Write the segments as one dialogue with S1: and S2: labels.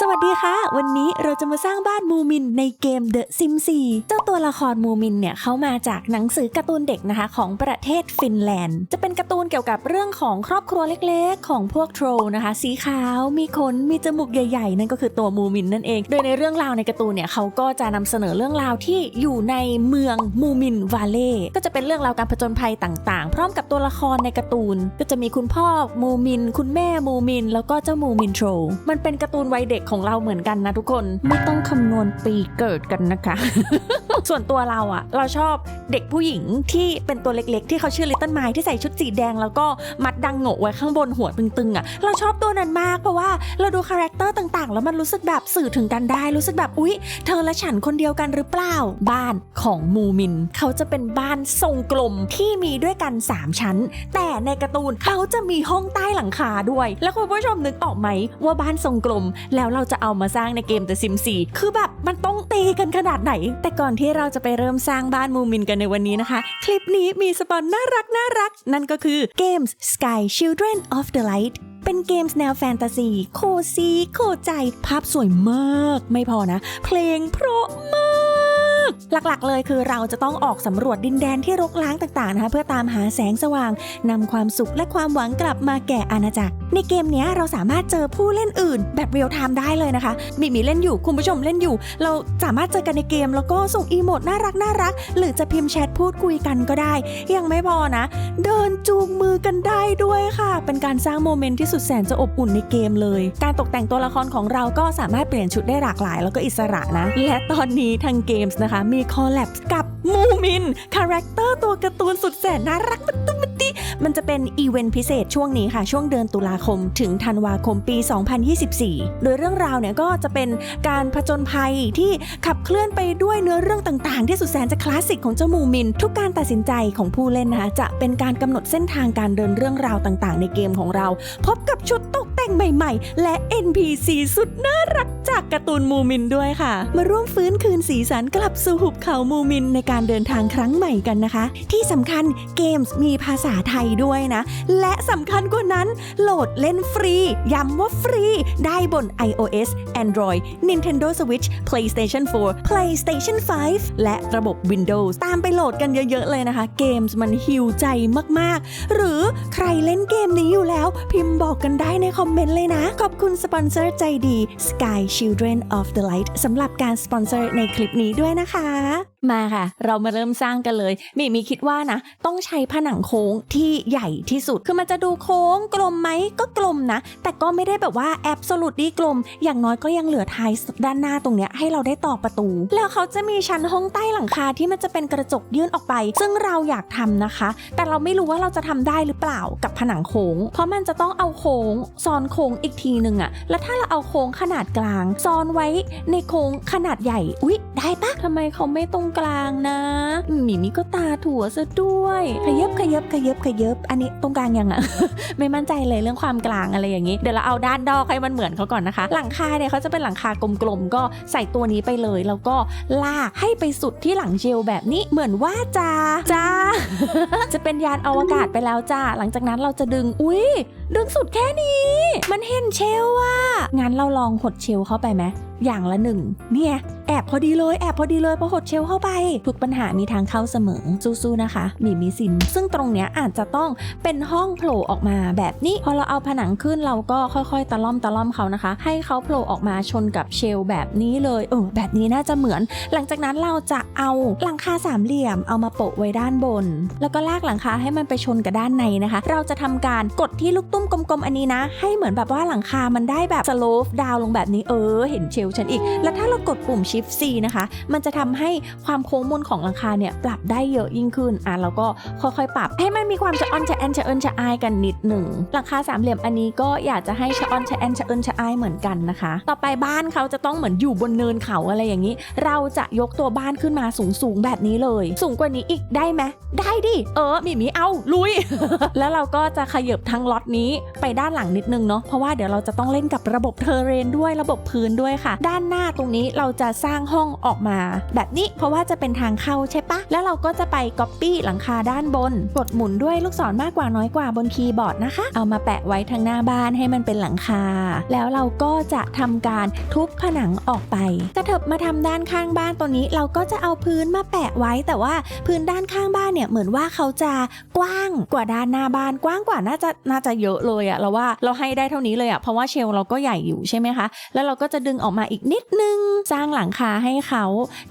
S1: สวัสดีค่ะ วันนี้เราจะมาสร้างบ้านมูมินในเกม The Sims 4 เจ้าตัวละครมูมินเนี่ยเขามาจากหนังสือการ์ตูนเด็กนะคะของประเทศฟินแลนด์ จะเป็นการ์ตูนเกี่ยวกับเรื่องของครอบครัวเล็กๆ ของพวกโทรนะคะ สีขาวมีขนมีจมูกใหญ่ๆ นั่นก็คือตัวมูมินนั่นเอง โดยในเรื่องราวในการ์ตูนเนี่ยเขาก็จะนำเสนอเรื่องราวที่อยู่ในเมืองมูมินวาเล่ก็จะเป็นเรื่องราวการผจญภัยต่างๆ พร้อมกับตัวละครในการ์ตูน ก็จะมีคุณพ่อมูมิน คุณแม่มูมิน แล้วก็เจ้ามูมินโทรมันเป็นการ์ตูนวัยเด็กของเราเหมือนกันนะทุกคนไม่ต้องคำนวณปีเกิดกันนะคะ ส่วนตัวเราอะเราชอบเด็กผู้หญิงที่เป็นตัวเล็กๆ ที่เขาชื่อลิตเติ้ลไมที่ใส่ชุดสีแดง แล้วก็มัดดังโงะไว้ข้างบนหัวตึงๆอะเราชอบตัวนั้นมากเพราะว่าเราดูคาแรคเตอร์ต่างๆ แล้วมันรู้สึกแบบสื่อถึงกันได้รู้สึกแบบอุ๊ย เธอและฉันคนเดียวกันหรือเปล่า บ้านของมูมิน เขาจะเป็นบ้านทรงกลมที่มีด้วยกัน 3 ชั้น แต่ในการ์ตูนเขาจะมีห้องใต้หลังคาด้วย แล้วคุณผู้ชมนึกออกไหมว่าบ้านทรงกลมแล้วเราจะเอามาสร้างในเกม The Sims 4 คือแบบมันต้องตีกันขนาดไหน แต่ก่อนที่เราจะไปเริ่มสร้างบ้านมูมินกันในวันนี้นะคะ คลิปนี้มีสปอนน่ารักน่ารัก นั่นก็คือเกม Sky Children of the Light เป็นเกมส์แนวแฟนตาซี โคซี โคใจ ภาพสวยมาก ไม่พอนะ เพลงเพราะมาก หลักๆ เลยคือเราจะต้องออกสำรวจดินแดนที่รกร้างต่างๆนะคะเพื่อตามหาแสงสว่างนำความสุขและความหวังกลับมาแก่อาณาจักร ในเกมนี้เราสามารถเจอผู้เล่นอื่น แบบเรียลไทม์ได้เลยนะคะมีมีเล่นอยู่คุณผู้ชมเล่นอยู่ เราสามารถเจอกันในเกมแล้วก็ส่งอีโมดน่ารักน่ารัก หรือจะพิมพ์แชทพูดคุยกันก็ได้ ยังไม่พอนะ เดินจูงมือกันได้ด้วยค่ะ เป็นการสร้างโมเมนต์ที่สุดแสนจะอบอุ่นในเกมเลย การตกแต่งตัวละครของเราก็สามารถเปลี่ยนชุดได้หลากหลาย แล้วก็อิสระนะ และตอนนี้ทางเกมส์นะคะมีคอลแลบกับมูมินคาแรคเตอร์ตัวการ์ตูนสุดแสนน่ารักมันตุ้มติมันจะเป็นอีเวนต์พิเศษช่วงนี้ค่ะ ช่วงเดือนตุลาคม ถึงธันวาคมปี 2024 โดยเรื่องราวเนี่ยก็จะเป็นการผจญภัยที่ขับเคลื่อนไปด้วยเนื้อเรื่องต่างๆ ที่สุดแสนจะคลาสสิกของเจ้ามูมิน ทุกการตัดสินใจของผู้เล่นนะคะจะเป็นการกำหนดเส้นทางการเดินเรื่องราวต่างๆ ในเกมของเรา พบกับชุดตก แต่งใหม่ๆ และ NPC สุดน่ารักจากการ์ตูนมูมินด้วยค่ะ มาร่วมฟื้นคืนสีสันกลับสู่หุบเขามูมินในการเดินทางครั้งใหม่กันนะคะ ที่สำคัญเกมส์มีภาษาไทยด้วยนะ และสำคัญกว่านั้น โหลดเล่นฟรี ย้ำว่าฟรี ได้บน iOS Android Nintendo Switch PlayStation 4 PlayStation 5 และระบบ Windows ตามไปโหลดกันเยอะ ๆ เลยนะคะ เกมส์มันฮิวใจมากๆ หรือใครเล่นเกมนี้อยู่แล้ว พิมพ์บอกกันได้ในคอมเมนต์เลยนะ ขอบคุณสปอนเซอร์ใจดี Sky Children of the Light สำหรับการสปอนเซอร์ในคลิปนี้ด้วยนะคะมาค่ะ เรามาเริ่มสร้างกันเลยมีมีคิดว่านะ ต้องใช้ผนังโค้งที่ใหญ่ที่สุด คือมันจะดูโค้งกลมไหมก็กลมนะ แต่ก็ไม่ได้แบบว่าแอบสลุดดีกลม อย่างน้อยก็ยังเหลือท้ายด้านหน้าตรงเนี้ยให้เราได้ต่อประตู แล้วเขาจะมีชั้นห้องใต้หลังคาที่มันจะเป็นกระจกยื่นออกไป ซึ่งเราอยากทำนะคะ แต่เราไม่รู้ว่าเราจะทำได้หรือเปล่ากับผนังโค้ง เพราะมันจะต้องเอาโค้งซ้อนโค้งอีกทีหนึ่งอะแล้วถ้าเราเอาโค้งขนาดกลางซ้อนไว้ในโค้งขนาดใหญ่อุ๊ยได้ปะทำไมเขาไม่ตรงกลางนะหมีมีก็ตาถั่วซะด้วย ขยับขยับขยับขยับอันนี้ตรงกลางยังอะไม่มั่นใจเลยเรื่องความกลางอะไรอย่างนี้ เดี๋ยวเราเอาด้านดอกให้มันเหมือนเขาก่อนนะคะ หลังคาเนี่ยเขาจะเป็นหลังคากลมๆก็ใส่ตัวนี้ไปเลย แล้วก็ลากให้ไปสุดที่หลังเจลแบบนี้เหมือนว่าจ้าจ้าจะเป็นยานอวกาศไปแล้วจ้าหลังจากนั้นเราจะดึงอุ้ยดึงสุดแค่นี้ มันเห็นเชลว่ะงั้นเราลองหดเชลเข้าไปไหมอย่างละหนึ่งเนี่ย แอบพอดีเลยแอบพอดีเลยพอหดเชลเข้าไป ทุกปัญหามีทางเข้าเสมอสู้ๆนะคะมีมีสิน ซึ่งตรงเนี้ยอาจจะต้องเป็นห้องโผล่ออกมาแบบนี้พอเราเอาผนังขึ้นเราก็ค่อยๆ ตะล่อมตะล่อมเขานะคะ ให้เขาโผล่ออกมาชนกับเชลแบบนี้เลยเออแบบนี้น่าจะเหมือน หลังจากนั้นเราจะเอาหลังคาสามเหลี่ยมเอามาโปะไว้ด้านบน แล้วก็ลากหลังคาให้มันไปชนกับด้านในนะคะ เราจะทำการกดที่ลูกตุ้มกลมๆอันนี้นะ ให้เหมือนแบบว่าหลังคามันได้แบบสโลฟดาวลงแบบนี้เออ เห็นเชลฉันอีก แล้วถ้าเรากดปุ่ม Shift C นะคะ มันจะทำให้ความโค้งมนของหลังคาเนี่ยปรับได้เยอะยิ่งขึ้นอะเราก็ค่อยๆ ปรับ ให้มันมีความชะออนชะแอนชะเอินชะอายกันนิดหนึ่งหลังคาสามเหลี่ยมอันนี้ก็อยากจะให้ชะออนชะแอนชะเอินชะอายเหมือนกันนะคะ ต่อไปบ้านเขาจะต้องเหมือนอยู่บนเนินเขาอะไรอย่างนี้ เราจะยกตัวบ้านขึ้นมาสูงๆแบบนี้เลย สูงกว่านี้อีกได้ไหมได้ดิเออหมีหมีเอาลุย แล้วเราก็จะขยับทั้งล็อตนี้ไปด้านหลังนิดนึงเนาะเพราะว่าเดี๋ยวเราจะต้องเล่นกับระบบเทอร์เรนด้วยระบบพื้นด้วยค่ะ ด้านหน้าตรงนี้เราจะสร้างห้องออกมา แบบนี้เพราะว่าจะเป็นทางเข้าใช่ปะแล้วเราก็จะไปก๊อปปี้หลังคาด้านบน กดหมุนด้วยลูกศรมากกว่าน้อยกว่าบนคีย์บอร์ดนะคะ เอามาแปะไว้ทางหน้าบ้านให้มันเป็นหลังคา แล้วเราก็จะทำการทุบผนังออกไปกระเถิบมาทำด้านข้างบ้านตัวนี้ เราก็จะเอาพื้นมาแปะไว้ แต่ว่าพื้นด้านข้างบ้านเนี่ยเหมือนว่าเขาจะกว้างกว่าด้านหน้าบ้านกว้างกว่าน่าจะน่าจะเยอะเลยอะเราว่าเราให้ได้เท่านี้เลยอะเพราะว่าเชลเราก็ใหญ่อยู่ใช่ไหมคะ แล้วเราก็จะดึงออกมาอีกนิดนึง สร้างหลังคาให้เขา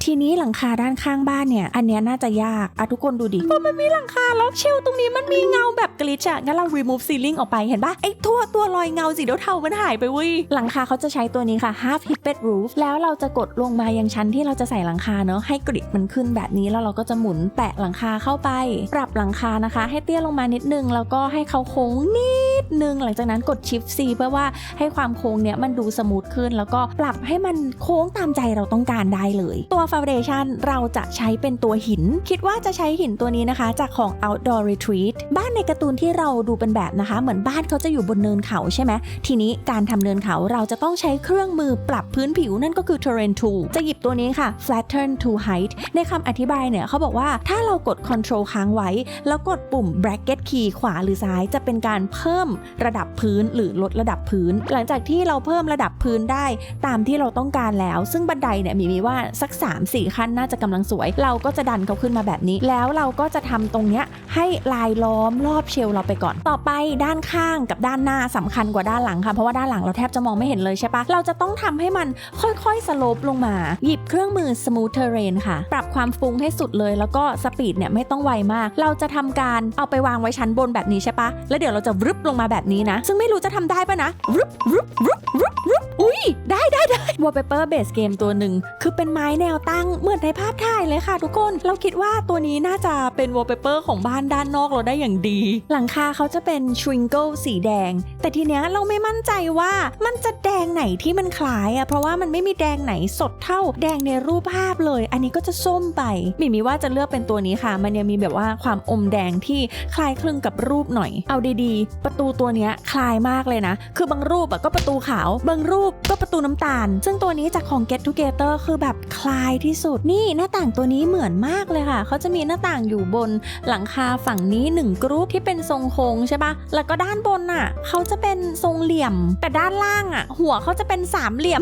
S1: ทีนี้หลังคาด้านข้างบ้านเนี่ย อันเนี้ยน่าจะยากอะทุกคนดูดิพอมันมีหลังคาแล้วเชลตรงนี้มันมีเงาแบบกลิชอะงั้นเรา remove ceiling ออกไปเห็นปะไอ้ทั่วตัวรอยเงาสีเทาๆมันหายไปเว้ยหลังคาเขาจะใช้ตัวนี้ค่ะ half hipped roof แล้วเราจะกดลงมายังชั้นที่เราจะใส่หลังคาเนาะให้กริดมันขึ้นแบบนี้แล้วเราก็จะหมุนแปะหลังคาเข้าไป ปรับหลังคานะคะ ให้เตี้ยลงมานิดนึงแล้วก็ให้เขาโค้งนิ ดนึง หลังจากนั้นกด shift C เพื่อว่าให้ความโค้งเนี่ยมันดูสมูทขึ้น แล้วก็ปรับให้มันโค้งตามใจเราต้องการได้เลย ตัว foundation เราจะใช้เป็นตัวหิน คิดว่าจะใช้หินตัวนี้นะคะ จากของ outdoor retreat บ้านในการ์ตูนที่เราดูเป็นแบบนะคะ เหมือนบ้านเขาจะอยู่บนเนินเขาใช่ไหมทีนี้การทำเนินเขาเราจะต้องใช้เครื่องมือปรับพื้นผิวนั่นก็คือ terrain tool จะหยิบตัวนี้ค่ะ flatten to height ในคำอธิบายเนี่ยเขาบอกว่าถ้าเรากด control ค้างไว้ แล้วกดปุ่ม bracket key ขวาหรือซ้ายจะเป็นการเพิ่มระดับพื้นหรือลดระดับพื้น หลังจากที่เราเพิ่มระดับพื้นได้ตามที่เราต้องการแล้ว ซึ่งบันไดเนี่ยมีมีว่าสัก 3-4 ขั้นน่าจะกำลังสวย เราก็จะดันเขาขึ้นมาแบบนี้ แล้วเราก็จะทำตรงเนี้ยให้ลายล้อมรอบเชลเราไปก่อน ต่อไปด้านข้างกับด้านหน้าสำคัญกว่าด้านหลังค่ะ เพราะว่าด้านหลังเราแทบจะมองไม่เห็นเลยใช่ปะเราจะต้องทำให้มันค่อยๆสโลปลงมา หยิบเครื่องมือ smooth terrain ค่ะ ปรับความฟุ้งให้สุดเลย แล้วก็สปีดเนี่ยไม่ต้องไวมาก เราจะทำการเอาไปวางไว้ชั้นบนแบบนี้ใช่ปะแล้วเดี๋ยวเราจะรึบลงมามาแบบนี้นะ ซึ่งไม่รู้จะทำได้ปะนะรุบรุบรุบรุบรุบ อุ้ยได้ได้ได้ wallpaper base game ตัวหนึ่ง คือเป็นไม้แนวตั้งเหมือนในภาพถ่ายเลยค่ะทุกคน เราคิดว่าตัวนี้น่าจะเป็น wallpaper ของบ้านด้านนอกเราได้อย่างดี หลังคาเขาจะเป็น shrinkle สีแดง แต่ทีเนี้ยเราไม่มั่นใจว่ามันจะแดงไหนที่มันคล้ายอะเพราะว่ามันไม่มีแดงไหนสดเท่าแดงในรูปภาพเลย อันนี้ก็จะส้มไปมิมีว่าจะเลือกเป็นตัวนี้ค่ะ มันยังมีแบบว่าความอมแดงที่คล้ายคลึงกับรูปหน่อย เอาดีๆ ประตูตัวเนี้ยคล้ายมากเลยนะ คือบางรูปอะก็ประตูขาว บางรูปก็ประตูน้ำตาล ซึ่งตัวนี้จากของ Get Together คือแบบคลายที่สุด นี่หน้าต่างตัวนี้เหมือนมากเลยค่ะ เขาจะมีหน้าต่างอยู่บนหลังคาฝั่งนี้หนึ่งกรุ๊ปที่เป็นทรงโค้งใช่ปะแล้วก็ด้านบนน่ะเขาจะเป็นทรงเหลี่ยม แต่ด้านล่างอะ หัวเขาจะเป็นสามเหลี่ยม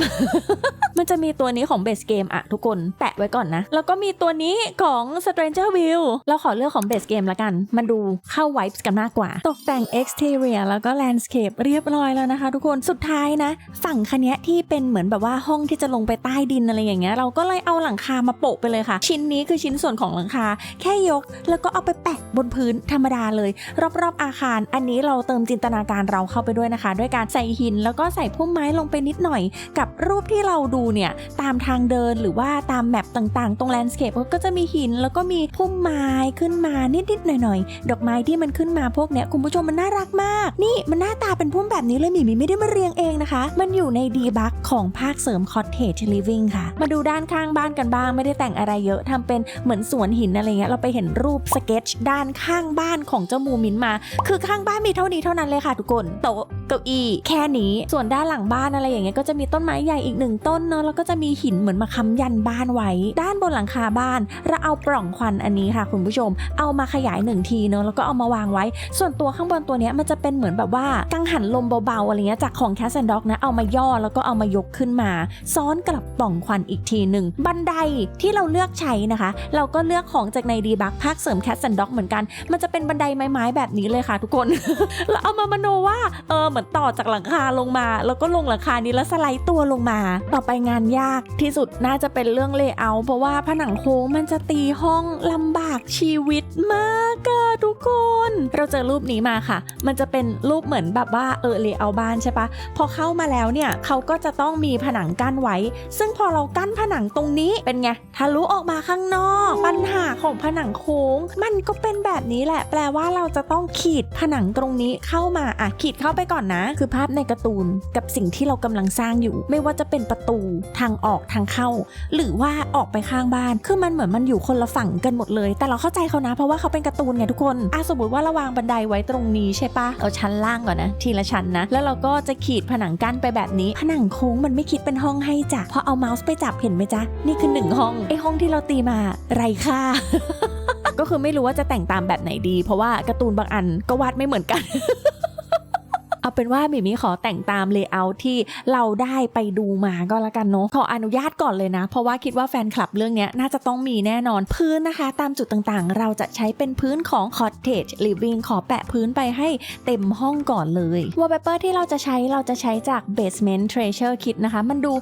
S1: มันจะมีตัวนี้ของ Base Game อะทุกคนแปะไว้ก่อนนะ แล้วก็มีตัวนี้ของ Stranger View เราขอเลือกของ Base Game ละกัน มันดูเข้า vibes กันมากกว่า ตกแต่ง exterior แล้วก็ landscape เรียบร้อยแล้วนะคะ ทุกคน สุดท้ายนะ ฝั่งคันนี้ที่เป็นเหมือนแบบว่าห้องที่จะลงไปใต้ดินอะไรอย่างเงี้ยเราก็เลยเอาหลังคามาโปะไปเลยค่ะ ชิ้นนี้คือชิ้นส่วนของหลังคา แค่ยกแล้วก็เอาไปแปะบนพื้นธรรมดาเลย รอบๆอาคาร อันนี้เราเติมจินตนาการเราเข้าไปด้วยนะคะ ด้วยการใส่หินแล้วก็ใส่พุ่มไม้ลงไปนิดหน่อย กับรูปที่เราดูเนี่ยตามทางเดินหรือว่าตามแมปต่างๆ ตรงแลนด์สเคปก็จะมีหินแล้วก็มีพุ่มไม้ขึ้นมานิดๆหน่อยๆ ดอกไม้ที่มันขึ้นมาพวกเนี้ยคุณผู้ชมมันน่ารักมาก นี่มันหน้าตาเป็นพุ่มแบบนี้เลยมีมีไม่ได้มาเรียงเองนะคะ มันอยู่ในดีบักของภาคเสริมคอตเทจลิฟวิ่งค่ะ มาดูด้านข้างบ้านกันบ้างไม่ได้แต่งอะไรเยอะทำเป็นเหมือนสวนหินอะไรเงี้ยเราไปเห็นรูปสเก็ตด้านข้างบ้านของเจ้ามูมินมา คือข้างบ้านมีเท่านี้เท่านั้นเลยค่ะทุกคนโต๊ะ เก้าอี้แค่นี้ ส่วนด้านหลังบ้านอะไรอย่างเงี้ยก็จะมีต้นไม้ใหญ่อีกหนึ่งต้นเนาะแล้วก็จะมีหินเหมือนมาค้ำยันบ้านไว้ ด้านบนหลังคาบ้านเราเอาปล่องควันอันนี้ค่ะคุณผู้ชม เอามาขยายหนึ่งทีเนาะแล้วก็เอามาวางไว้ ส่วนตัวข้างบนตัวเนี้ยมันจะเป็นเหมือนแบบว่ากังหันลมเบาๆอะไรเงี้ยจากของ Cat and Dog นะเอามาย่อแล้วก็เอามายกขึ้นมา ซ้อนกลับปล่องควันอีกทีหนึ่งบันไดที่เราเลือกใช้นะคะ เราก็เลือกของจากในดีบักภาคเสริม Cat and Dog เหมือนกัน มันจะเป็นบันไดไม้ๆแบบนี้เลยค่ะ ทุกคนแล้วเอามามโนว่าเออเหมือนต่อจากหลังคาลงมา แล้วก็ลงหลังคานี้แล้วสไลด์ตัวลงมา ต่อไปงานยากที่สุดน่าจะเป็นเรื่องเลเยอร์เพราะว่าผนังโค้งมันจะตีห้องลำบากชีวิตมากอะทุกคน เราเจอรูปนี้มาค่ะ มันจะเป็นรูปเหมือนแบบว่าเออเลเยอร์บ้านใช่ปะพอเข้ามาแล้วเนี่ยเขาก็จะต้องมีผนังกั้นไว้ ซึ่งพอเรากั้นผนังตรงนี้เป็นไงทะลุออกมาข้างนอก ปัญหาของผนังโค้ง มันก็เป็นแบบนี้แหละ แปลว่าเราจะต้องขีดผนังตรงนี้เข้ามาอะขีดเข้าไปก่อนอนนะ คือภาพในการ์ตูนกับสิ่งที่เรากำลังสร้างอยู่ ไม่ว่าจะเป็นประตูทางออกทางเข้า หรือว่าออกไปข้างบ้านคือมันเหมือนมันอยู่คนละฝั่งกันหมดเลย แต่เราเข้าใจเขานะ เพราะว่าเขาเป็นการ์ตูนไงทุกคนอะสมมติว่าเราวางบันไดไว้ตรงนี้ใช่ปะเอาชั้นล่างก่อนนะ ทีละชั้นนะ แล้วเราก็จะขีดผนังกั้นไปแบบนี้ ผนังโค้งมันไม่คิดเป็นห้องให้จ้ะพอเอาเมาส์ไปจับเห็นไหมจ๊ะนี่คือหนึ่งห้องไอห้องที่เราตีมาไรค่าก็คือไม่รู้ว่าจะแต่งตามแบบไหนดี เพราะว่าการ์ตูนบางอันก็วาดไม่เหมือนกัน เอาเป็นว่าหมิมี่ขอแต่งตามเลเยอร์ที่เราได้ไปดูมาก็แล้วกันเนาะขออนุญาตก่อนเลยนะ เพราะว่าคิดว่าแฟนคลับเรื่องนี้น่าจะต้องมีแน่นอนพื้นนะคะ ตามจุดต่างๆ เราจะใช้เป็นพื้นของ cottage living ขอแปะพื้นไปให้เต็มห้องก่อนเลย wallpaper ที่เราจะใช้เราจะใช้จาก basement treasure kit นะคะ มันดู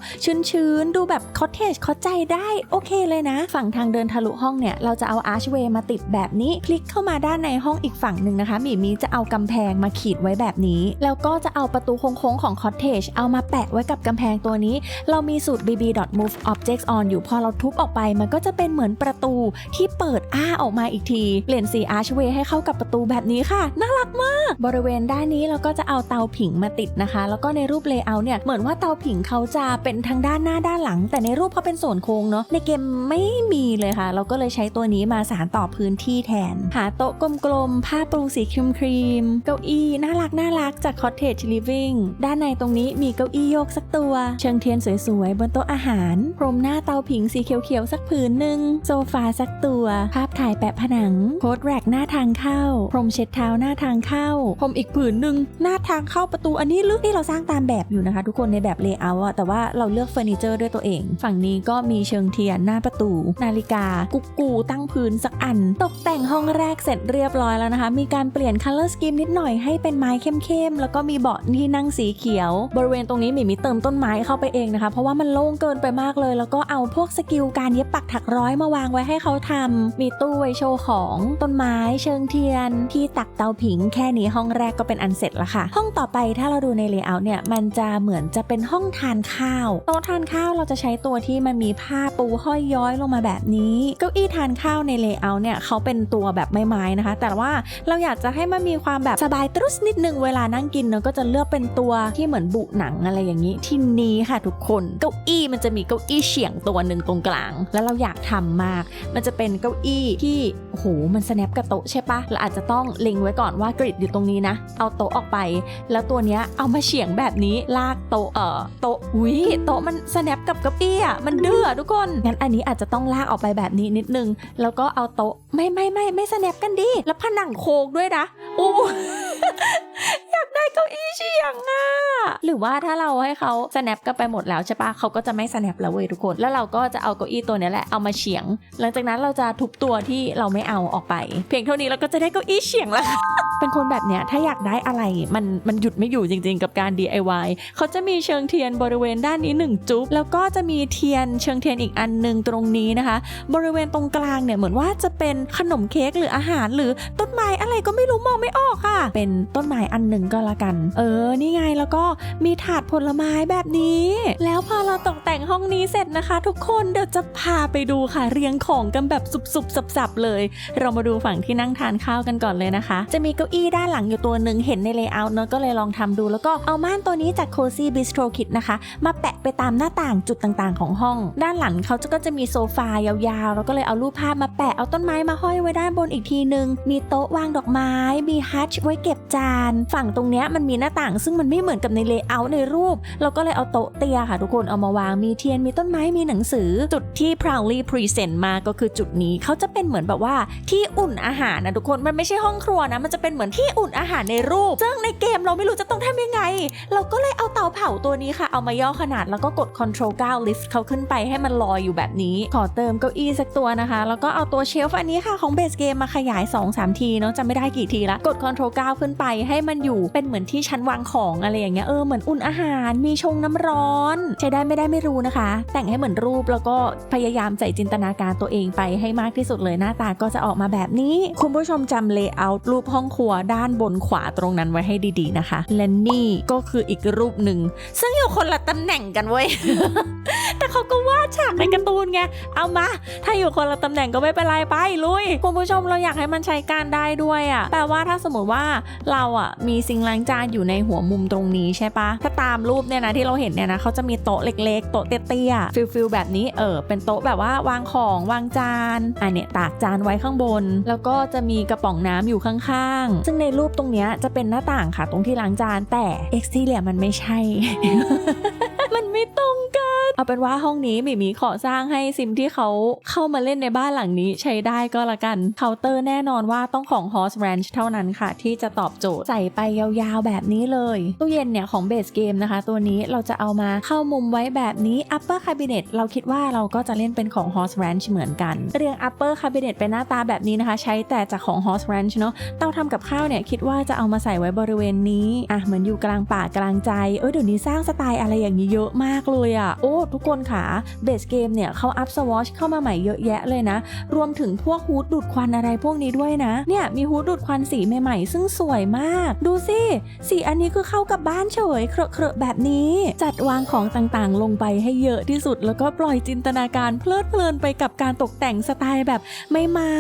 S1: ชื้นๆ ดูแบบ cottage เข้าใจได้โอเคเลยนะ ฝั่งทางเดินทะลุห้องเนี่ย เราจะเอา archway มาติดแบบนี้ คลิกเข้ามาด้านในห้องอีกฝั่งหนึ่งนะคะหมีมีจะเอากำแพงมาขีดไว้แบบนี้แล้วก็จะเอาประตูโค้งๆของ cottage เอามาแปะไว้กับกำแพงตัวนี้ เรามีสูตร bb.move objects on อยู่พอเราทุบออกไป มันก็จะเป็นเหมือนประตูที่เปิดอ้าออกมาอีกที เปลี่ยนสี archway ให้เข้ากับประตูแบบนี้ค่ะ น่ารักมาก บริเวณด้านนี้เราก็จะเอาเตาผิงมาติดนะคะ แล้วก็ในรูป layout เนี่ยเหมือนว่าเตาผิงเขาจะเป็นทั้งด้านหน้าด้านหลัง แต่ในรูปเขาเป็นส่วนโค้งเนาะในเกมไม่มีเลยค่ะ เราก็เลยใช้ตัวนี้มาสานต่อพื้นที่แทน หาโต๊ะกลมๆผ้าปูสีครีมครีมๆเก้าอี้น่ารักน่ารักจาก cottage living ด้านในตรงนี้มีเก้าอี้โยกสักตัว เชิงเทียนสวยๆ บนโต๊ะอาหาร พรมหน้าเตาผิงสีเขียวๆ สักผืนหนึ่ง โซฟาสักตัว ภาพถ่ายแปะผนัง โค้ดแรกหน้าทางเข้า พรมเช็ดเท้าหน้าทางเข้า พรมอีกผืนหนึ่ง หน้าทางเข้าประตูอันนี้ลึกที่เราสร้างตามแบบอยู่นะคะ ทุกคนในแบบเลเยอร์อะแต่ว่าเราเลือกเฟอร์นิเจอร์ด้วยตัวเอง ฝั่งนี้ก็มีเชิงเทียนหน้าประตู นาฬิกา กุ๊กกูตั้งพื้นสักอัน ตกแต่งห้องแรกเสร็จเรียบร้อยแล้วนะคะ มีการเปลี่ยน color scheme นิดหน่อยให้เป็นไม้เข้มๆแล้วก็มีเบาะที่นั่งสีเขียว บริเวณตรงนี้หมีมีเติมต้นไม้เข้าไปเองนะคะ เพราะว่ามันโล่งเกินไปมากเลย แล้วก็เอาพวกสกิลการเย็บปักถักร้อยมาวางไว้ให้เขาทำมีตู้ไว้โชว์ของต้นไม้เชิงเทียน ที่ตักเตาผิง แค่นี้ห้องแรกก็เป็นอันเสร็จละค่ะ ห้องต่อไปถ้าเราดูในเลเยอร์เนี่ยมันจะเหมือนจะเป็นห้องทานข้าวโต๊ะทานข้าวเราจะใช้ตัวที่มันมีผ้าปูห้อยย้อยลงมาแบบนี้เก้าอี้ทานข้าวในเลเยอร์เนี่ยเขาเป็นตัวแบบไม้ๆนะคะ แต่ว่าเราอยากจะให้มันมีความแบบสบายตรุสนิดนึงเวลานั่งกินเนอะก็จะเลือกเป็นตัวที่เหมือนบุหนังอะไรอย่างนี้ ที่นี้ค่ะทุกคนเก้าอี้มันจะมีเก้าอี้เฉียงตัวหนึ่งตรงกลาง แล้วเราอยากทำมาก มันจะเป็นเก้าอี้ที่โอ้โหมันสแนปกับโต๊ะใช่ปะเราอาจจะต้องเล็งไว้ก่อนว่ากริดอยู่ตรงนี้นะเอาโต๊ะออกไป แล้วตัวเนี้ยเอามาเฉียงแบบนี้ลากโต๊ะเอ่อโต๊ะอุ้ยโต๊ะมันสแนปกับเก้าอี้อะมันดื้ออะทุกคนงั้นอันนี้อาจจะต้องลากออกไปแบบนี้นิดนึง แล้วก็เอาโต๊ะไม่ไม่ไม่ไม่สแนปกันดิแล้วผนังโค้งด้วยนะโอ้ากได้เก้าอี้เฉียงอะหรือว่าถ้าเราให้เขา snap กันไปหมดแล้วใช่ปะเขาก็จะไม่ snap แล้วเว้ยทุกคน แล้วเราก็จะเอาเก้าอี้ตัวนี้แหละเอามาเฉียง หลังจากนั้นเราจะทุบตัวที่เราไม่เอาออกไป เพียงเท่านี้เราก็จะได้เก้าอี้เฉียงแล้วค่ะเป็นคนแบบเนี้ยถ้าอยากได้อะไรมันมันหยุดไม่อยู่จริง ๆ กับการ DIY เขาจะมีเชิงเทียนบริเวณด้านนี้หนึ่งจุ๊บแล้วก็จะมีเทียนเชิงเทียนอีกอันหนึ่งตรงนี้นะคะ บริเวณตรงกลางเนี่ยเหมือนว่าจะเป็นขนมเค้กหรืออาหารหรือต้นไม้อะไรก็ไม่รู้มองไม่ออกค่ะ เป็นต้นไม้อันหนึ่งก็แล้วกัน เออ นี่ไงแล้วก็มีถาดผลไม้แบบนี้ แล้วพอเราตกแต่งห้องนี้เสร็จนะคะ ทุกคนเดี๋ยวจะพาไปดูค่ะ เรียงของกันแบบสุบๆสับๆเลย เรามาดูฝั่งที่นั่งทานข้าวกันก่อนเลยนะคะ จะมีเก้าอี้ด้านหลังอยู่ตัวหนึ่งเห็นในเลเยอร์เนอะก็เลยลองทำดู แล้วก็เอาม่านตัวนี้จาก Cozy Bistro Kit นะคะ มาแปะไปตามหน้าต่างจุดต่างๆ ของห้อง ด้านหลังเขาจะก็จะมีโซฟายาวๆ แล้วก็เลยเอารูปภาพมาแปะเอาต้นไม้มาห้อยไว้ด้านบนอีกทีนึง มีโต๊ะวางดอกไม้ มีฮัชไว้เก็บจาน ฝั่งตรงเนี้ยมันมีหน้าต่างซึ่งมันไม่เหมือนกับในเลเยอร์ในรูป เราก็เลยเอาโต๊ะเตียค่ะทุกคนเอามาวางมีเทียนมีต้นไม้มีหนังสือ จุดที่ proudly present มาก็คือจุดนี้เขาจะเป็นเหมือนแบบว่าที่อุ่นอาหารนะทุกคนมันไม่ใช่ห้องครัวนะ มันจะเป็นเหมือนที่อุ่นอาหารในรูป ซึ่งในเกมเราไม่รู้จะต้องทำยังไง เราก็เลยเอาเตาเผาตัวนี้ค่ะ เอามาย่อขนาดแล้วก็กด control 9 lift เขาขึ้นไปให้มันลอยอยู่แบบนี้ ขอเติมเก้าอี้สักตัวนะคะ แล้วก็เอาตัวเชลฟ์อันนี้ค่ะของเบสเกมมาขยาย 2-3 ทีเนาะจำไม่ได้กี่ทีละกด control 9 ขึ้นไปให้มันอยู่เป็นเหมือนที่ชั้นวางของอะไรอย่างเงี้ยเออเหมือนอุ่นอาหารมีชงน้ำร้อน ใช้ได้ไม่ได้ไม่รู้นะคะ แต่งให้เหมือนรูปแล้วก็พยายามใส่จินตนาการตัวเองไปให้มากที่สุดเลยหน้าตาก็จะออกมาแบบนี้ คุณผู้ชมจำเลเยอร์รูปห้องครัวด้านบนขวาตรงนั้นไว้ให้ดีๆนะคะ และนี่ก็คืออีกรูปหนึ่ง ซึ่งอยู่คนละตำแหน่งกันเว้ยแต่เขาก็วาดฉากในการ์ตูนไง เอามา ถ้าอยู่คนละตำแหน่งก็ไม่เป็นไรไปลุย คุณผู้ชมเราอยากให้มันใช้การได้ด้วยอะ่ะ แปลว่าถ้าสมมติว่าเราอะมีซิงล้างจานอยู่ในหัวมุมตรงนี้ใช่ปะถ้าตามรูปเนี่ยนะที่เราเห็นเนี่ยนะเขาจะมีโต๊ะเล็กๆ โต๊ะเตี้ยๆฟิลฟิลแบบนี้เออเป็นโต๊ะแบบว่าวางของวางจานอันเนี่ยตากจานไว้ข้างบน แล้วก็จะมีกระป๋องน้ำอยู่ข้างๆ ซึ่งในรูปตรงเนี้ยจะเป็นหน้าต่างค่ะ ตรงที่ล้างจานแต่เอ็กซ์ทีเลียมันไม่ใช่ ไม่ตรงกัน เอาเป็นว่าห้องนี้มีหมีขอสร้างให้ซิมที่เขาเข้ามาเล่นในบ้านหลังนี้ใช้ได้ก็แล้วกันเคาน์เตอร์แน่นอนว่าต้องของ Horse Ranch เท่านั้นค่ะ ที่จะตอบโจทย์ใส่ไปยาวๆแบบนี้เลยตู้เย็นเนี่ยของเบสเกมนะคะ ตัวนี้เราจะเอามาเข้ามุมไว้แบบนี้ Upper Cabinet เราคิดว่าเราก็จะเล่นเป็นของ Horse Ranch เหมือนกัน เรียง Upper Cabinet เป็นหน้าตาแบบนี้นะคะ ใช้แต่จากของ Horse Ranch เนาะเตาทำกับข้าวเนี่ยคิดว่าจะเอามาใส่ไว้บริเวณนี้อะเหมือนอยู่กลางป่ากลางใจเออเดี๋ยวนี้สร้างสไตล์อะไรอย่างนี้เยอะมากเลยอะ่ะ โอ้ ทุกคนค่ะเบสเกมเนี่ยเขาอัพสวอชเข้ามาใหม่เยอะแยะเลยนะ รวมถึงพวกฮูดดูดควันอะไรพวกนี้ด้วยนะ เนี่ยมีฮูดดูดควันสีใหม่ๆ ซึ่งสวยมาก ดูสิสีอันนี้คือเข้ากับบ้านเฉยเครอะๆแบบนี้ จัดวางของต่างๆ ลงไปให้เยอะที่สุด แล้วก็ปล่อยจินตนาการเพลิดเพลินไปกับการตกแต่งสไตล์แบบไม้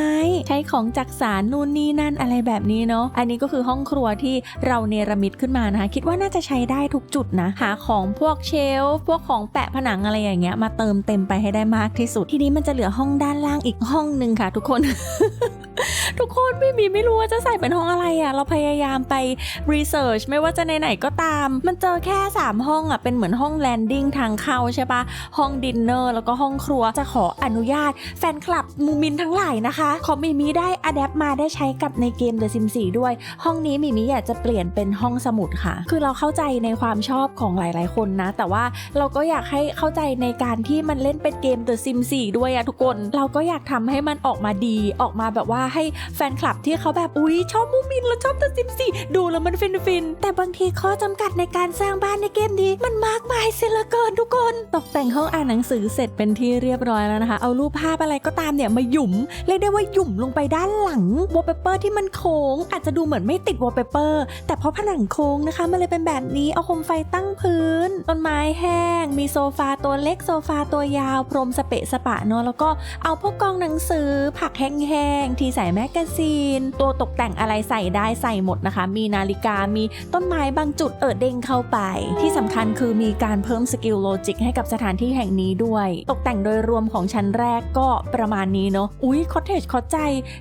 S1: ใช้ของจักสารนู่นนี่นั่นอะไรแบบนี้เนาะอันนี้ก็คือห้องครัวที่เราเนรมิตขึ้นมานะคะคิดว่าน่าจะใช้ได้ทุกจุดนะหาของพวกเชลฟพวกของแปะผนังอะไรอย่างเงี้ยมาเติมเต็มไปให้ได้มากที่สุด ทีนี้มันจะเหลือห้องด้านล่างอีกห้องหนึ่งค่ะทุกคนทุกคนไม่มีไม่รู้ว่าจะใส่เป็นห้องอะไรอะ่ะ เราพยายามไปรีเสิร์ชไม่ว่าจะในไหนๆก็ตาม มันเจอแค่ 3 ห้องอะ่ะ เป็นเหมือนห้องแลนดิ้งทางเข้าใช่ปะห้องดินเนอร์แล้วก็ห้องครัวจะขออนุญาต แฟนคลับมูมินทั้งหลายนะคะขอมิมีได้อดแอปมาได้ใช้กับในเกม The Sims 4ด้วย ห้องนี้มิมิอยากจะเปลี่ยนเป็นห้องสมุดค่ะ คือเราเข้าใจในความชอบของหลาย ๆ คนนะ แต่ว่าเราก็อยากให้เข้าใจในการที่มันเล่นเป็นเกม The Sims 4ด้วยอะทุกคน เราก็อยากทำให้มันออกมาดีออกมาแบบว่าให้แฟนคลับที่เขาแบบอุ๊ยชอบมูมินแล้วชอบ The Sims 4ดูแล้วมันฟินฟินแต่บางทีข้อจำกัดในการสร้างบ้านในเกมนี้มันมากมายเสียเหลือเกินทุกคน ตกแต่งห้องอ่านหนังสือเสร็จเป็นที่เรียบร้อยแล้วนะคะ เอารูปภาพอะไรก็ตามเนี่ยมาหยุมเรียกได้ว่าหยุมลงไปด้านหลังวอลเปเปอร์ที่มันโค้ง อาจจะดูเหมือนไม่ติดวอลเปเปอร์แต่เพราะผนังโค้งนะคะมันเลยเป็นแบบนี้เอาโคมไฟตั้งพื้นต้นไม้แห้ง มีโซฟาตัวเล็กโซฟาตัวยาว พรมสเปะสปะเนาะแล้วก็เอาพวกกองหนังสือผักแห้งๆที่ใส่แมกกาซีน ตัวตกแต่งอะไรใส่ได้ใส่หมดนะคะ มีนาฬิกามีต้นไม้บางจุดเอิดเด้งเข้าไป ที่สำคัญคือมีการเพิ่มสกิลโลจิกให้กับสถานที่แห่งนี้ด้วย ตกแต่งโดยรวมของชั้นแรกก็ประมาณนี้เนาะอุ๊ยคอ t เทจขอใจ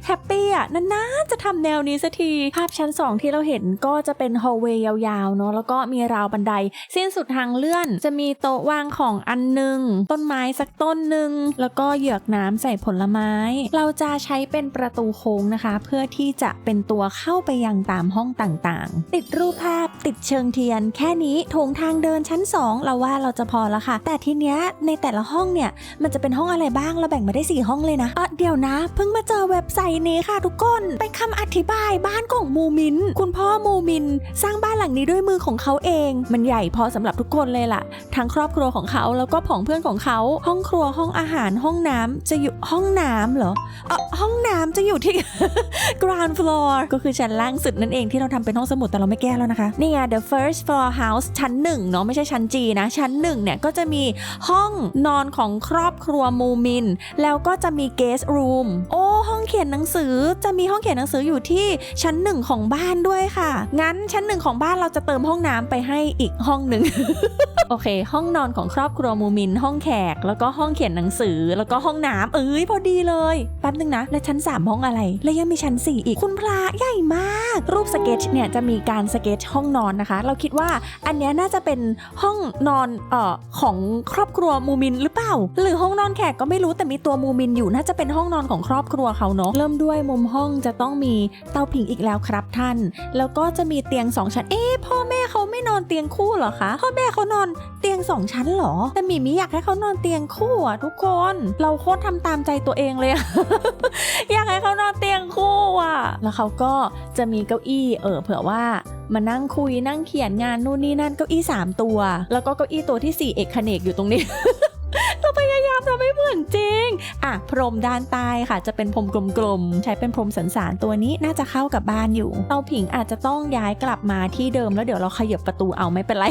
S1: แฮปปี้อะนานๆจะทำแนวนี้สักที ภาพชั้น 2 ที่เราเห็นก็จะเป็นฮอลเวย์ยาวๆเนาะแล้วก็มีราวบันได สิ้นสุดทางเลื่อน จะมีโต๊ะวางของอันหนึ่งต้นไม้สักต้นหนึ่งแล้วก็เหยือกน้ำใส่ผลไม้ เราจะใช้เป็นประตูโค้งนะคะ เพื่อที่จะเป็นตัวเข้าไปยังตามห้องต่างๆ ติดรูปภาพติดเชิงเทียน แค่นี้โถงทางเดินชั้น 2 เราว่าเราจะพอแล้วค่ะ แต่ทีเนี้ยในแต่ละห้องเนี่ย มันจะเป็นห้องอะไรบ้างเราแบ่งมาได้ 4 ห้องเลยนะเออเดี๋ยวนะ เพิ่งมาเจอเว็บไซต์นี้ค่ะทุกคนเป็นคำอธิบายบ้านของมูมิน คุณพ่อมูมิน สร้างบ้านหลังนี้ด้วยมือของเขาเอง มันใหญ่พอสำหรับทุกคนเลยล่ะทั้งครอบครัวของเขาแล้วก็ผองเพื่อนของเขา ห้องครัวห้องอาหารห้องน้ำจะอยู่ห้องน้ำเหรอเออห้องน้ำจะอยู่ยู่ที่ ground floor ก็คือชั้นล่างสุดนั่นเองที่เราทำเป็นห้องสมุดแต่เราไม่แก้แล้วนะคะ นี่ไง the first floor house ชั้นหนึ่งเนาะไม่ใช่ชั้น G นะ ชั้นหนึ่งเนี่ยก็จะมีห้องนอนของครอบครัวมูมิน แล้วก็จะมี guest room โอ้ห้องเขียนหนังสือจะมีห้องเขียนหนังสืออยู่ที่ชั้นหนึ่งของบ้านด้วยค่ะ งั้นชั้นหนึ่งของบ้านเราจะเติมห้องน้ำไปให้อีกห้องหนึ่งโอเค ห้องนอนของครอบครัวมูมิน ห้องแขก แล้วก็ห้องเขียนหนังสือ แล้วก็ห้องน้ำเอ้ยพอดีเลยแป๊บนึงนะ และชั้น3ห้องอะไร และยังมีชั้น 4 อีก คุณพระใหญ่มาก รูปสเก็ตเนี่ยจะมีการสเก็ตห้องนอนนะคะ เราคิดว่าอันเนี้ยน่าจะเป็นห้องนอนเอ่อของครอบครัวมูมินหรือเปล่า หรือห้องนอนแขกก็ไม่รู้แต่มีตัวมูมินอยู่น่าจะเป็นห้องนอนของครอบครัวเขาเนาะเริ่มด้วยมุมห้องจะต้องมีเตาผิงอีกแล้วครับท่าน แล้วก็จะมีเตียงสองชั้นเอ๊ะพ่อแม่เขาไม่นอนเตียงคู่เหรอคะพ่อแม่เขานอนเตียงสองชั้นหรอ แต่หมีมิอยากให้เขานอนเตียงคู่อะทุกคน เราโคตรทำตามใจตัวเองเลยอะอยากให้เขาานอนเตียงคู่อะแล้วเขาก็จะมีเก้าอี้เออเผื่อว่ามานั่งคุยนั่งเขียนงานนู่นนี่นั่นเก้าอี้สามตัว แล้วก็เก้าอี้ตัวที่สี่เอกเขนกอยู่ตรงนี้ เราพยายามทำไม่เหมือนจริง อะ พรมด้านใต้ค่ะ จะเป็นพรมกลมๆ ใช้เป็นพรมสันสานตัวนี้น่าจะเข้ากับบ้านอยู่เตาผิงอาจจะต้องย้ายกลับมาที่เดิมแล้วเดี๋ยวเราขยับประตูเอาไม่เป็นไร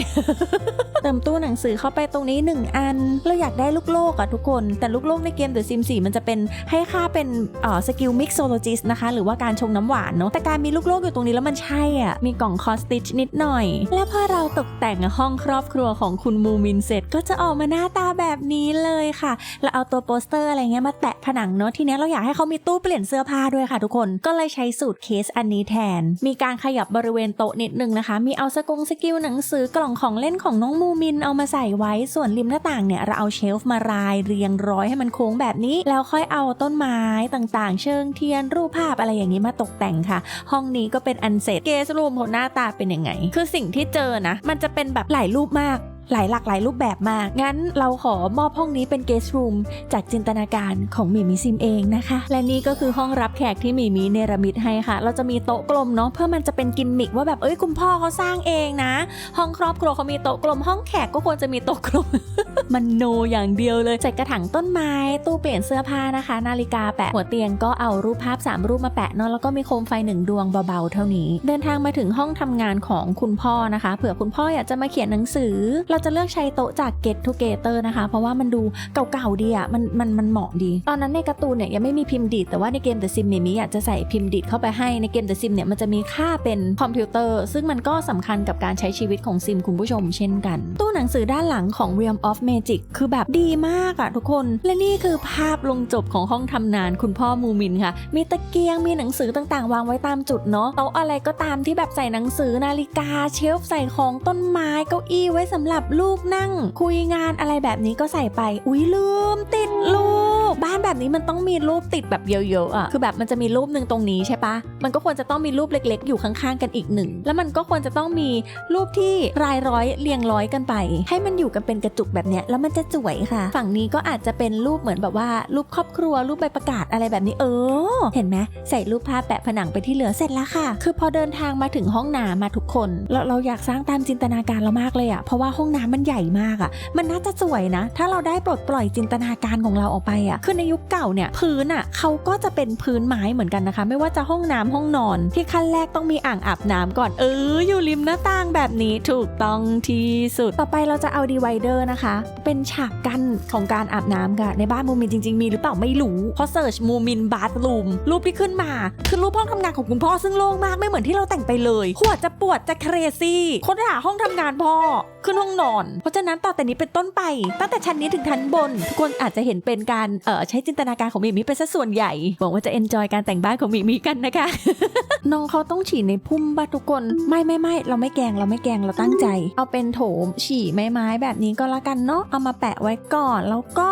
S1: เติมตู้หนังสือเข้าไปตรงนี้ 1 อัน เราอยากได้ลูกโลกอะทุกคน แต่ลูกโลกในเกม The Sims 4มันจะเป็นให้ค่าเป็นเอ่อสกิลมิกโซโลจิสนะคะ หรือว่าการชงน้ำหวานเนาะแต่การมีลูกโลกอยู่ตรงนี้แล้วมันใช่อะมีกล่องคอสติชนิดหน่อย และพอเราตกแต่งห้องครอบครัวของคุณมูมินเสร็จก็จะออกมาหน้าตาแบบนี้เลยค่ะแล้วเอาตัวโปสเตอร์อะไรเงี้ยมาแตะผนังเนาะทีเนี้ยเราอยากให้เขามีตู้เปลี่ยนเสื้อผ้าด้วยค่ะทุกคนก็เลยใช้สูตรเคสอันนี้แทน มีการขยับบริเวณโต๊ะนิดนึงนะคะ มีเอาสกงสกิลหนังสือกล่องของเล่นของน้องมูมินเอามาใส่ไว้ส่วนริมหน้าต่างเนี่ยเราเอาเชลฟ์มารายเรียงร้อยให้มันโค้งแบบนี้ แล้วค่อยเอาต้นไม้ต่างๆ เชิงเทียนรูปภาพอะไรอย่างนี้มาตกแต่งค่ะ ห้องนี้ก็เป็นอันเสร็จเกสรูมหน้าตาเป็นยังไง คือสิ่งที่เจอนะ มันจะเป็นแบบหลายรูปมาก หลายหลากหลายรูปแบบมาก งั้นเราขอมอบห้องนี้เป็นเกสต์รูมจากจินตนาการของหมีมิซิมเองนะคะ และนี่ก็คือห้องรับแขกที่หมีมิเนรมิตให้ค่ะ เราจะมีโต๊ะกลมเนาะเพื่อมันจะเป็นกิมมิกว่าแบบเอ้ยคุณพ่อเขาสร้างเองนะ ห้องครอบครัวเขามีโต๊ะกลม ห้องแขกก็ควรจะมีโต๊ะกลม มันโนอย่างเดียวเลยใส่กระถางต้นไม้ ตู้เปลี่ยนเสื้อผ้านะคะ นาฬิกาแปะหัวเตียงก็เอารูปภาพ 3 รูปมาแปะเนาะแล้วก็มีโคมไฟหนึ่งดวงเบาๆเท่านี้ เดินทางมาถึงห้องทำงานของคุณพ่อนะคะเผื่อคุณพ่ออยากจะมาเขียนหนังสือเราจะเลือกใช้โต๊ะจาก Get Together นะคะ เพราะว่ามันดูเก่าๆดีอะมันมันมันเหมาะดี ตอนนั้นในการ์ตูนเนี่ยยังไม่มีพิมพ์ดีดแต่ว่าในเกม The Sim เนี่ยมีอยากจะใส่พิมพ์ดีดเข้าไปให้ในเกม The Sim เนี่ยมันจะมีค่าเป็นคอมพิวเตอร์ ซึ่งมันก็สำคัญกับการใช้ชีวิตของซิมคุณผู้ชมเช่นกัน ตู้หนังสือด้านหลังของ Realm of Magic คือแบบดีมากอะทุกคน และนี่คือภาพลงจบของห้องทำนานคุณพ่อมูมินค่ะ มีตะเกียงมีหนังสือต่างๆ วางไว้ตามจุดเนาะโต๊ะอะไรก็ตามที่แบบใส่หนังสือนาฬิกาเชลฟ์ใส่ของต้นไม้เก้าอี้ไว้สำหรับลูกนั่งคุยงานอะไรแบบนี้ก็ใส่ไป อุ้ยลืมติดลูก แบบนี้มันต้องมีรูปติดแบบเยอะๆอะคือแบบมันจะมีรูปหนึ่งตรงนี้ใช่ปะมันก็ควรจะต้องมีรูปเล็ก ๆ อยู่ข้างๆกันอีกหนึ่งแล้วมันก็ควรจะต้องมีรูปที่รายร้อยเรียงร้อยกันไป ให้มันอยู่กันเป็นกระจุกแบบเนี้ยแล้วมันจะสวยค่ะ ฝั่งนี้ก็อาจจะเป็นรูปเหมือนแบบว่ารูปครอบครัวรูปใบประกาศอะไรแบบนี้เออ เห็นไหมใส่รูปภาพแปะผนังไปที่เหลือเสร็จแล้วค่ะ คือพอเดินทางมาถึงห้องน้ำมาทุกคนเราเราอยากสร้างตามจินตนาการเรามากเลยอะเพราะว่าห้องน้ำมันใหญ่มากอะมันน่าจะสวยนะ ถ้าเราได้ปลดปล่อยจินตนาการของเราออกไปอะคือในยุคเก่าเนี่ยพื้นอะเขาก็จะเป็นพื้นไม้เหมือนกันนะคะ ไม่ว่าจะห้องน้ำห้องนอน ที่ขั้นแรกต้องมีอ่างอาบน้ำก่อนเอออยู่ริมหน้าต่างแบบนี้ถูกต้องที่สุด ต่อไปเราจะเอาดีไวเดอร์นะคะ เป็นฉากกั้นของการอาบน้ำค่ะในบ้านมูมินจริง ๆ มีหรือเปล่าไม่รู้เพราะเซิร์ชมูมินบาร์รูมรูปที่ขึ้นมา คือรูปห้องทำงานของคุณพ่อซึ่งโล่งมากไม่เหมือนที่เราแต่งไปเลยขวดจะปวดจะเครซี่ค้นหาห้องทำงานพ่อขึ้นห้องนอน เพราะฉะนั้นต่อแต่นี้เป็นต้นไป ตั้งแต่ชั้นนี้ถึงชั้นบน ทุกคนอาจจะเห็นเป็นการเอ่อใช้จินตนาการของมีมีเป็นสัดส่วนใหญ่หวังว่าจะเอนจอยการแต่งบ้านของมีมีกันนะคะ น้องเขาต้องฉี่ในพุ่มบ้าทุกคนไม่ไม่ไม่เราไม่แกงเราไม่แกงเราตั้งใจ เอาเป็นโถมฉี่ไม้ไม้แบบนี้ก็แล้วกันเนาะเอามาแปะไว้ก่อน แล้วก็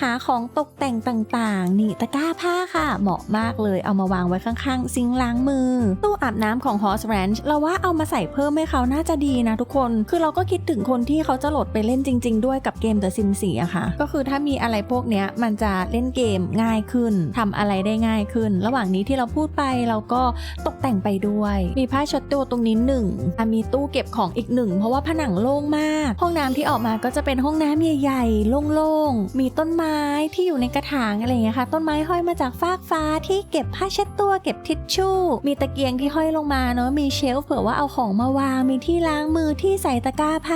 S1: หาของตกแต่งต่างๆ นี่ตะกร้าผ้าค่ะ เหมาะมากเลย เอามาวางไว้ข้างๆซิงล้างมือ ตู้อาบน้ำของ Horse Ranch เราว่าเอามาใส่เพิ่มให้เขาน่าจะดีนะทุกคน คือเราก็คิดถึงคนที่เขาจะโหลดไปเล่นจริง ๆ ด้วยกับเกม The Sims 4อะค่ะ ก็คือถ้ามีอะไรพวกเนี้ยมันจะเล่นเกมง่ายขึ้นทำอะไรได้ง่ายขึ้น ระหว่างนี้ที่เราพูดไปเราก็ตกแต่งไปด้วย มีผ้าช็ดตัวตรงนี้หนึ่งมีตู้เก็บของอีกหนึ่งเพราะว่าผนังโล่งมาก ห้องน้ำที่ออกมาก็จะเป็นห้องน้ำใหญ่ๆโล่งๆมีต้นไม้ที่อยู่ในกระถางอะไรเงี้ยค่ะต้นไม้ห้อยมาจากฟากฟ้าที่เก็บผ้าเช็ดตัวเก็บทิชชู่ มีตะเกียงที่ห้อยลงมาเนาะมีเชลฟ์เผื่อว่าเอาของมาวางมีที่ล้างมือที่ใส่ตะกร้าผ้า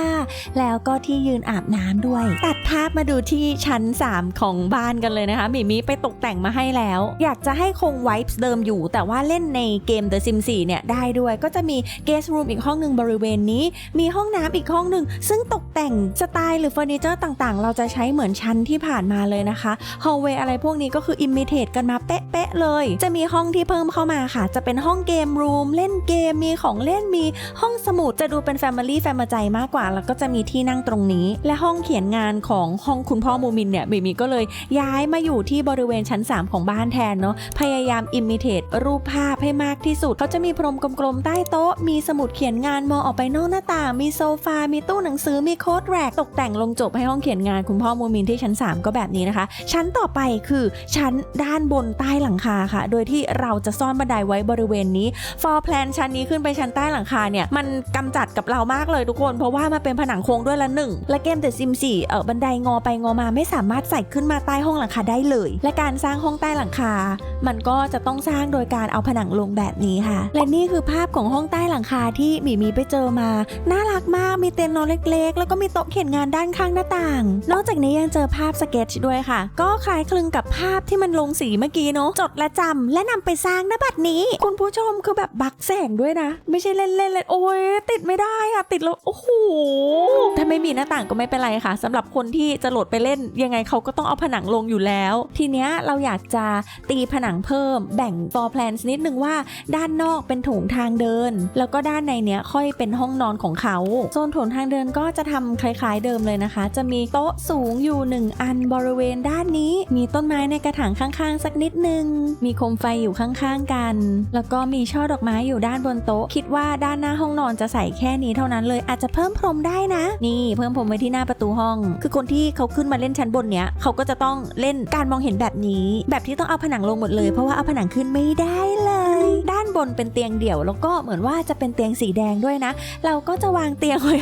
S1: แล้วก็ที่ยืนอาบน้ำด้วย ตัดภาพมาดูที่ชั้น 3 ของบ้านกันเลยนะคะมีมีไปตกแต่งมาให้แล้ว อยากจะให้คงไวป์เดิมอยู่ แต่ว่าเล่นในเกม The Sims 4เนี่ยได้ด้วยก็จะมี guest room อีกห้องหนึ่งบริเวณนี้ มีห้องน้ำอีกห้องหนึ่งซึ่งตกแต่งสไตล์หรือเฟอร์นิเจอร์ต่างๆ เราจะใช้เหมือนชั้นที่ผ่านมาเลยนะคะฮอลเวย์อะไรพวกนี้ก็คือ imitate กันมาเป๊ะๆเลย จะมีห้องที่เพิ่มเข้ามาค่ะ จะเป็นห้องเกมรูมเล่นเกมมีของเล่นมีห้องสมุดจะดูเป็น Family แฟมใจมากกว่าแล้วก็จะมีที่นั่งตรงนี้ และห้องเขียนงานของห้องคุณพ่อมูมินเนี่ยบีมีก็เลยย้ายมาอยู่ที่บริเวณชั้น 3 ของบ้านแทนเนาะพยายาม imitate รูปภาพให้มากที่สุด เขาจะมีพรมกลมๆใต้โต๊ะ มีสมุดเขียนงานมองออกไปนอกหน้าต่าง มีโซฟา มีตู้หนังสือ มีโค้ดแรก ตกแต่งลงจบให้ห้องเขียนงานคุณพ่อมูมินที่ชั้น 3 ก็แบบนี้นะคะ ชั้นต่อไปคือชั้นด้านบนใต้หลังคาค่ะ โดยที่เราจะซ่อนบันไดไว้บริเวณนี้ ฟอร์แพลนชั้นนี้ขึ้นไปชั้นใต้หลังคาเนี่ย มันกำจัดกับเรามากเลยทุกคน เพราะว่ามันเป็นผนังโค้งด้วยละหนึ่งและเกม The Sims 4เออบันไดงอไปงอมาไม่สามารถใส่ขึ้นมาใต้ห้องหลังคาได้เลย และการสร้างห้องใต้หลังคา มันก็จะต้องสร้างโดยการเอาผนังลงแบบนี้ค่ะ และนี่คือภาพของห้องใต้หลังคาที่หมีมีไปเจอมา น่ารักมาก มีเตียงนอนเล็ก ๆ แล้วก็มีโต๊ะเขียนงานด้านข้างหน้าต่าง นอกจากนี้ยังเจอภาพสเก็ตชด้วยค่ะ ก็คล้ายคลึงกับภาพที่มันลงสีเมื่อกี้เนาะ จดและจำและนำไปสร้างหน้าบัตรนี้ คุณผู้ชมคือแบบบักแสงด้วยนะ ไม่ใช่เล่นๆเลย โอ้ยติดไม่ได้อะติดแล้ว โอ้โหถ้าไม่มีหน้าต่างก็ไม่เป็นไรค่ะสำหรับคนที่จะโหลดไปเล่น ยังไงเขาก็ต้องเอาผนังลงอยู่แล้ว ทีเนี้ยเราอยากจะตีผนังเพิ่ม แบ่ง floor plan นิดนึงว่าด้านนอกเป็นโถงทางเดิน แล้วก็ด้านในเนี้ยค่อยเป็นห้องนอนของเขาโซนโถงทางเดินก็จะทำคล้ายๆเดิมเลยนะคะ จะมีโต๊ะสูงอยู่หนึ่งอันบริเวณด้านนี้มีต้นไม้ในกระถางข้างๆ สักนิดนึง มีโคมไฟอยู่ข้างๆกัน แล้วก็มีช่อดอกไม้อยู่ด้านบนโต๊ะ คิดว่าด้านหน้าห้องนอนจะใส่แค่นี้เท่านั้นเลยอาจจะเพิ่มพรมได้นะ นี่เพิ่มพรมไว้ที่หน้าประตูห้อง คือคนที่เขาขึ้นมาเล่นชั้นบนเนี้ยเขาก็จะต้องเล่นการมองเห็นแบบนี้ แบบที่ต้องเอาผนังลงหมดเลยเพราะว่าเอาผนังขึ้นไม่ได้เลย ด้านบนเป็นเตียงเดี่ยวแล้วก็เหมือนว่าจะเป็นเตียงสีแดงด้วยนะ เราก็จะวางเตียงไว้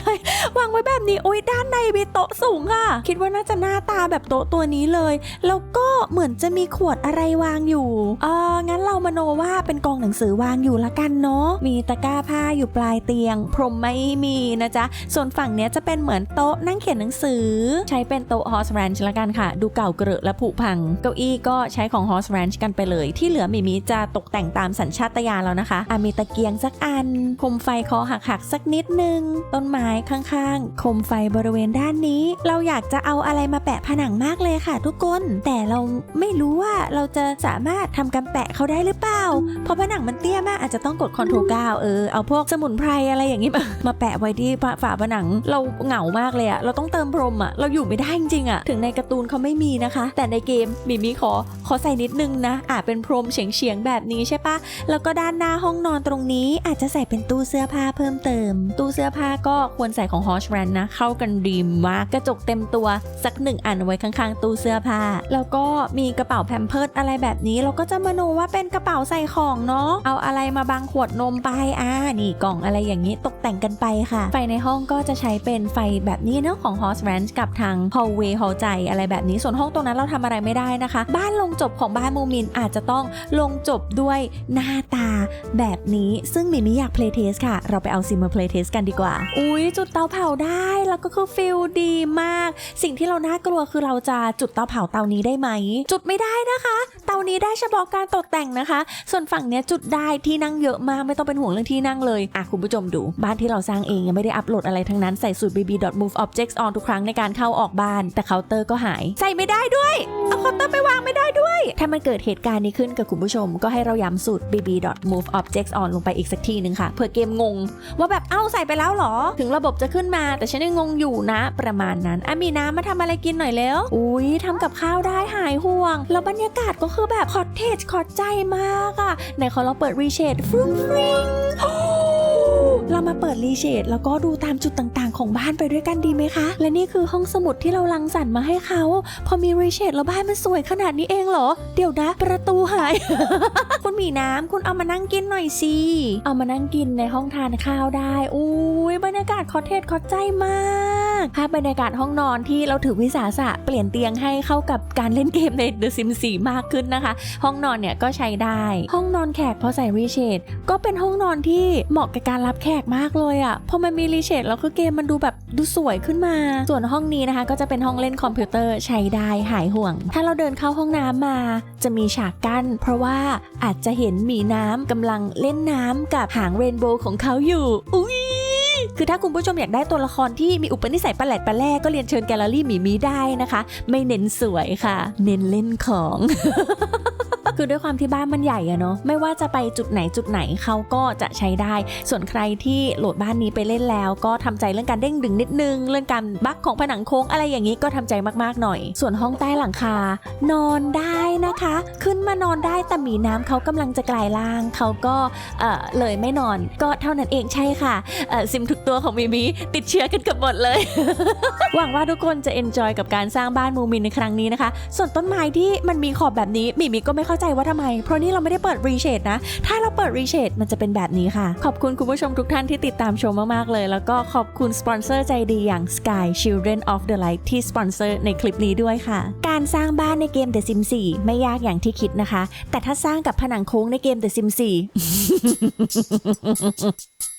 S1: วางไว้แบบนี้โอ้ยด้านในมีโต๊ะสูงค่ะ คิดว่าน่าจะหน้าตาแบบโต๊ะตัวนี้เลย แล้วก็เหมือนจะมีขวดอะไรวางอยู่เอองั้นเรามโนว่าเป็นกองหนังสือวางอยู่ละกันเนาะมีตะกร้าผ้าอยู่ปลายเตียง พรมไม่มีนะจ๊ะส่วนฝั่งเนี้ยจะเป็นเหมือนโต๊ะนั่งเขียนหนังสือ ใช้เป็นโต๊ะ Horse Ranch ละกันค่ะ ดูเก่าเกระและผุพัง เก้าอี้ก็ใช้ของ Horse Ranch กันไปเลย ที่เหลือมิมิจะตกแต่งตามสัญชาตญาณแล้วนะคะอะมีตะเกียงสักอันโคมไฟคอหักๆสักนิดนึง ต้นไม้ข้างๆโคมไฟบริเวณด้านนี้ เราอยากจะเอาอะไรมาแปะผนังมากเลยค่ะ ทุกคน แต่เราไม่รู้ว่าเราจะสามารถทำการแปะเขาได้หรือเปล่า เพราะผนังมันเตี้ยมากอาจจะต้องกด Ctrl 9เออเอาพวกสมุนไพรอะไรอย่างนี้มามาแปะไว้ที่ฝาผนังเราเหงามากเลยอะเราต้องเติมพรมอะเราอยู่ไม่ได้จริงๆอะถึงในการ์ตูนเขาไม่มีนะคะ แต่ในเกมมิมีขอขอใส่นิดนึงนะอาจเป็นพรมเฉียงๆแบบนี้ใช่ปะแล้วก็ด้านหน้าห้องนอนตรงนี้อาจจะใส่เป็นตู้เสื้อผ้าเพิ่มเติม ตู้เสื้อผ้าก็ควรใส่ของ h o s h r a n นะ เข้ากันดีมากกระจกเต็มตัวสักหนึ่งอันไว้ข้างๆ ตู้เสื้อผ้า แล้วก็มีกระเป๋าแพมเพิร์ดอะไรแบบนี้ เราก็จะมโนว่าเป็นกระเป๋าใส่ของเนาะเอาอะไรมาบังขวดนมไปอ่านี่กล่องอะไรอย่างนี้ตกแต่งกันไปค่ะ ไฟในห้องก็จะใช้เป็นไฟแบบนี้เนาะของ h o s r a n กับทาง hallway hall ใจอะไรแบบนี้ส่วนห้องตรงนั้นเราทำอะไรไม่ได้นะคะ บ้านลงจบของบ้านมูมินอาจจะต้องลงจบด้วยหน้าตาแบบนี้ซึ่งมิมิอยาก playtest ค่ะ เราไปเอาซิมมา playtest กันดีกว่า อุ๊ยจุดเตาเผาได้แล้วก็คือฟิลดีมาก สิ่งที่เราน่ากลัวคือเราจะจุดเตาเผาเตานี้ได้ไหม จุดไม่ได้นะคะ เตานี้ได้เฉพาะการตกแต่งนะคะ ส่วนฝั่งเนี้ยจุดได้ที่นั่งเยอะมากไม่ต้องเป็นห่วงเรื่องที่นั่งเลยอะคุณผู้ชมดูบ้านที่เราสร้างเองยังไม่ได้อัปโหลดอะไรทั้งนั้นใส่สูตร bb.move objects on ทุกครั้งในการเข้าออกบ้าน แต่เคาน์เตอร์ก็หาย ใส่ไม่ได้ด้วยเอาเคาน์เตอร์ไปวางไม่ได้ด้วย ถ้ามันเกิดเหตุการณ์นี้ขึ้นกับคุณผู้ชม ก็ให้เราย้ำสูตร bb.move objects on ลงไปอีกสักทีหนึ่งค่ะเพื่อเกมงง ว่าแบบเอ้าใส่ไปแล้วเหรอ ถึงระบบจะขึ้นมา แต่ฉันยังงงอยู่นะ ประมาณนั้นอะมีน้ำมาทำอะไรกินหน่อยแล้วอุ้ยทำกับข้าวได้หายห่วง แล้วบรรยากาศก็คือือแบบคอตเทจคอตใจมากอะไหนขอเราเปิดรีเชดฟรุ้งฟริงเรามาเปิดรีเชดแล้วก็ดูตามจุดต่าง ของบ้านไปด้วยกันดีไหมคะ และนี่คือห้องสมุดที่เราลังสรรค์มาให้เขา พอมีรีเชดแล้วบ้านมันสวยขนาดนี้เองเหรอ เดี๋ยวนะ ประตูหาย คุณหมีน้ำคุณเอามานั่งกินหน่อยสิ เอามานั่งกินในห้องทานข้าวได้ อุ้ยบรรยากาศคอเทสคอใจมากภาพบรรยากาศห้องนอนที่เราถือวิสาสะเปลี่ยนเตียงให้เข้ากับการเล่นเกมใน The Sims 4มากขึ้นนะคะ ห้องนอนเนี่ยก็ใช้ได้ ห้องนอนแขกพอใส่รีเชดก็เป็นห้องนอนที่เหมาะกับการรับแขกมากเลยอะ่ะพอมันมีรีเชดแล้วคือเกมมันดูแบบดูสวยขึ้นมา ส่วนห้องนี้นะคะ ก็จะเป็นห้องเล่นคอมพิวเตอร์ใช้ได้หายห่วง ถ้าเราเดินเข้าห้องน้ำมา จะมีฉากกั้น เพราะว่าอาจจะเห็นหมีน้ำกำลังเล่นน้ำกับหางเรนโบว์ของเขาอยู่ อุ้ยคือถ้าคุณผู้ชมอยากได้ตัวละครที่มีอุปนิสัยประหลาดประแลก็เรียนเชิญแกลเลอรี่หมีมีได้นะคะ ไม่เน้นสวยค่ะ เน้นเล่นของ็คือด้วยความที่บ้านมันใหญ่อะเนาะไม่ว่าจะไปจุดไหนจุดไหนเขาก็จะใช้ได้ ส่วนใครที่โหลดบ้านนี้ไปเล่นแล้ว ก็ทำใจเรื่องการเด้งดึงนิดนึง เรื่องการบั๊กของผนังโค้งอะไรอย่างนี้ก็ทำใจมากๆหน่อย ส่วนห้องใต้หลังคา นอนได้นะคะ ขึ้นมานอนได้แต่หมีน้ำเขากำลังจะกลายร่างเขาก็เออเลยไม่นอน ก็เท่านั้นเองใช่ค่ะเออซิมทุกตัวของมิมิติดเชื้อกันเกับหมดเลย หวังว่าทุกคนจะเอนจอยกับการสร้างบ้านมูมินในครั้งนี้นะคะ ส่วนต้นไม้ที่มันมีขอบแบบนี้มิมิก็ไม่เข้าใจว่าทำไม เพราะนี่เราไม่ได้เปิดรีเชดนะ ถ้าเราเปิดรีเชดมันจะเป็นแบบนี้ค่ะ ขอบคุณคุณผู้ชมทุกท่านที่ติดตามชมมาก ๆ เลย แล้วก็ขอบคุณสปอนเซอร์ใจดีอย่าง Sky Children of the Light ที่สปอนเซอร์ในคลิปนี้ด้วยค่ะ การสร้างบ้านในเกม The Sims 4 ไม่ยากอย่างที่คิดนะคะ แต่ถ้าสร้างกับผนังโค้งในเกม The Sims 4